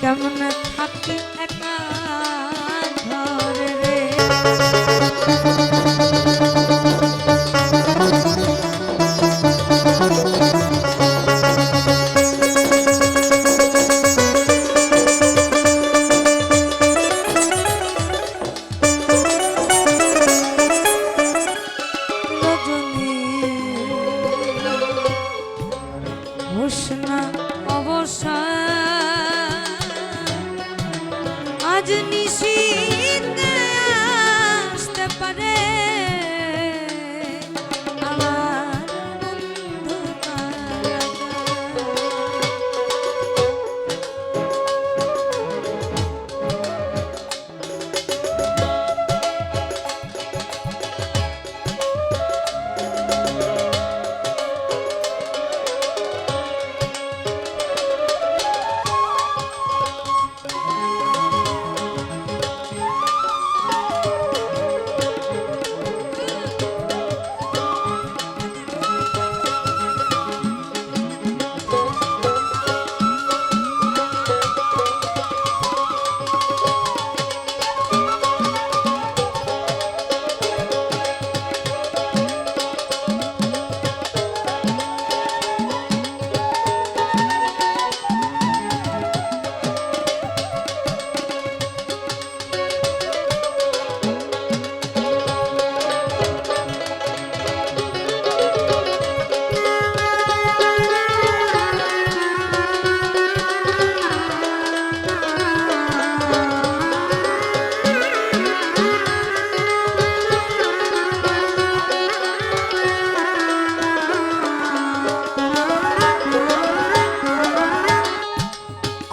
কেমন থাকি একা ঘরে রে।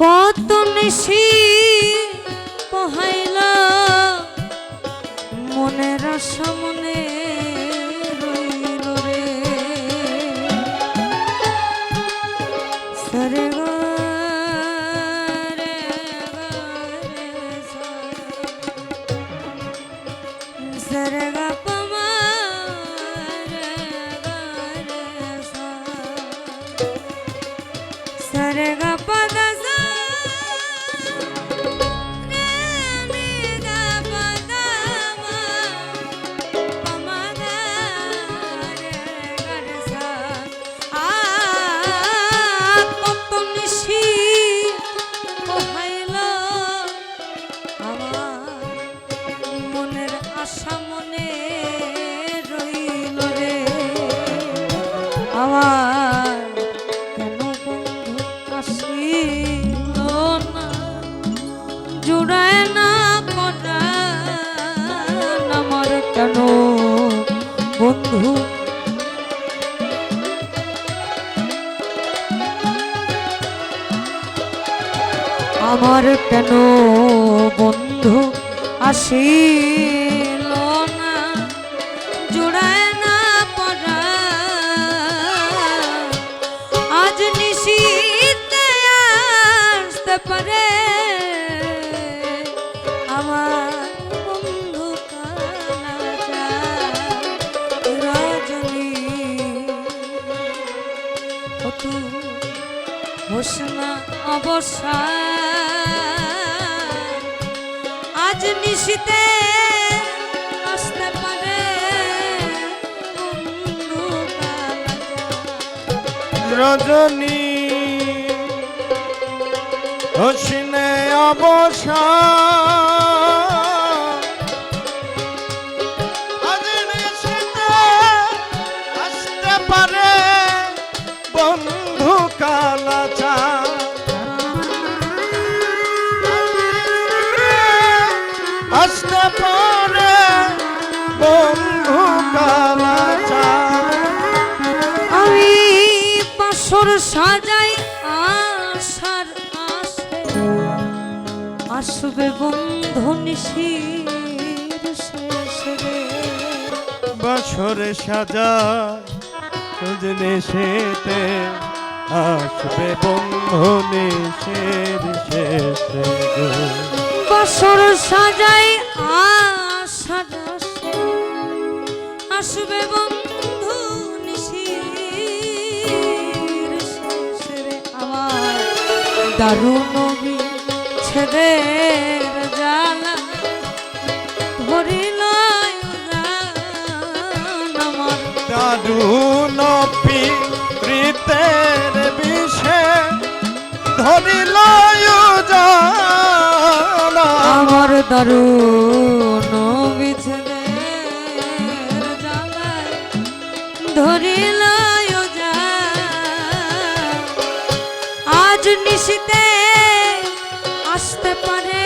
কত নিশি পহাইলা মনের সামনে আমার কেন বন্ধু আসিল না? আমার কেন বন্ধু? আমার কেন বন্ধু আজ নিশিতে আসতে পারে। রজনী আসতে পারে বন্ধু কালাচা সাজাই আশার আসে আসবে বন্ধু শেষে বছরে সাজা সজনে সেতে আসবে বন্ধনে শের শেষে বছর সাজাই আশার আসবে বন্ধু দারুণ ছেদের জ্বালা ধরিল আমার। দারুণ প্রীতের বিষে ধরিল আমার দারুণ পারে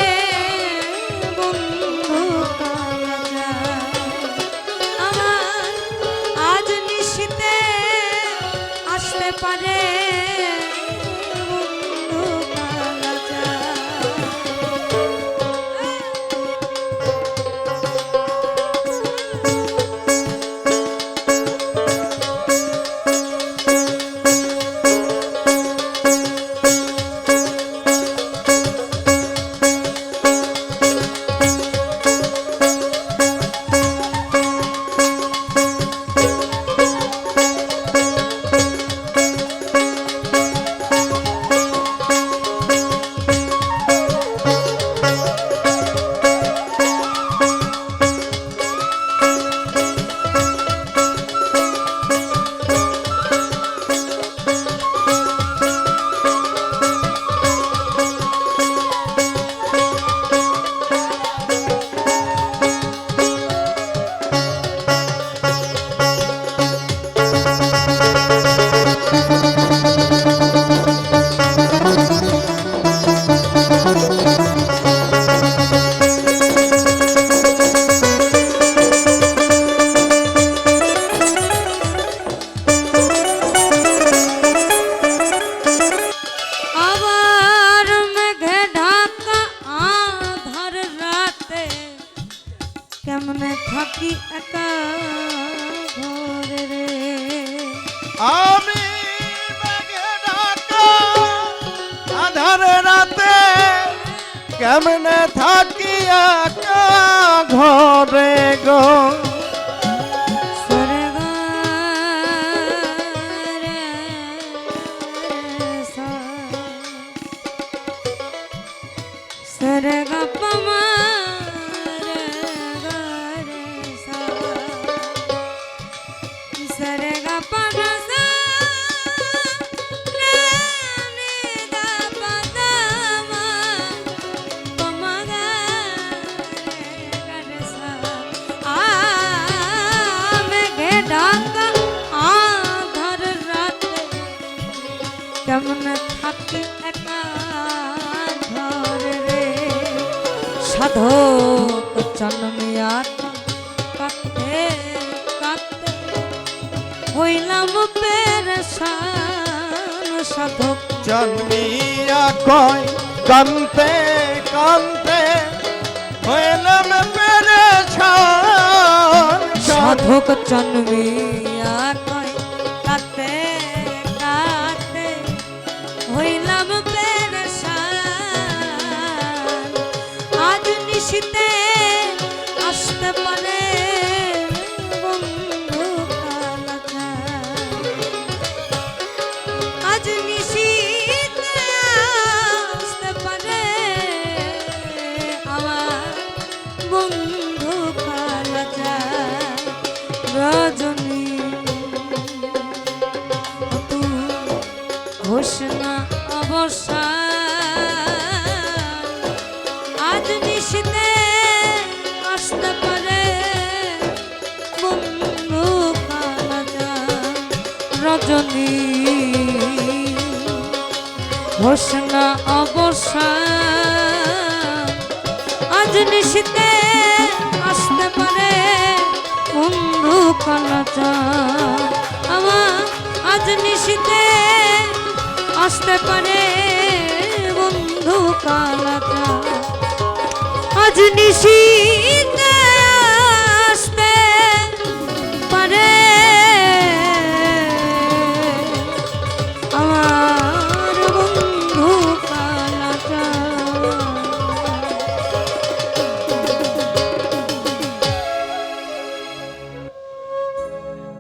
কেমনে থাকি একা ঘরে রে। আমি আধার রাতে কেমনে থাকি একা ঘরে সাধক জন্মিয়া কাঁদতে কাঁদতে। হইলাম পেরেশান সাধক। জন্মিয়া কয় কান্তে কান্তে হইলাম পেরেছান সাধক। জন্মিয়া ঘোষণা অবসান আজ নিশিতে আসতে পারে রজনী। ঘোষণা অবসান আজ নিশিতে আসতে পারে বন্ধু কালাচার আমার আজ নিশিতে আসতে পারে বন্ধু কালাচার আজ নিশিতে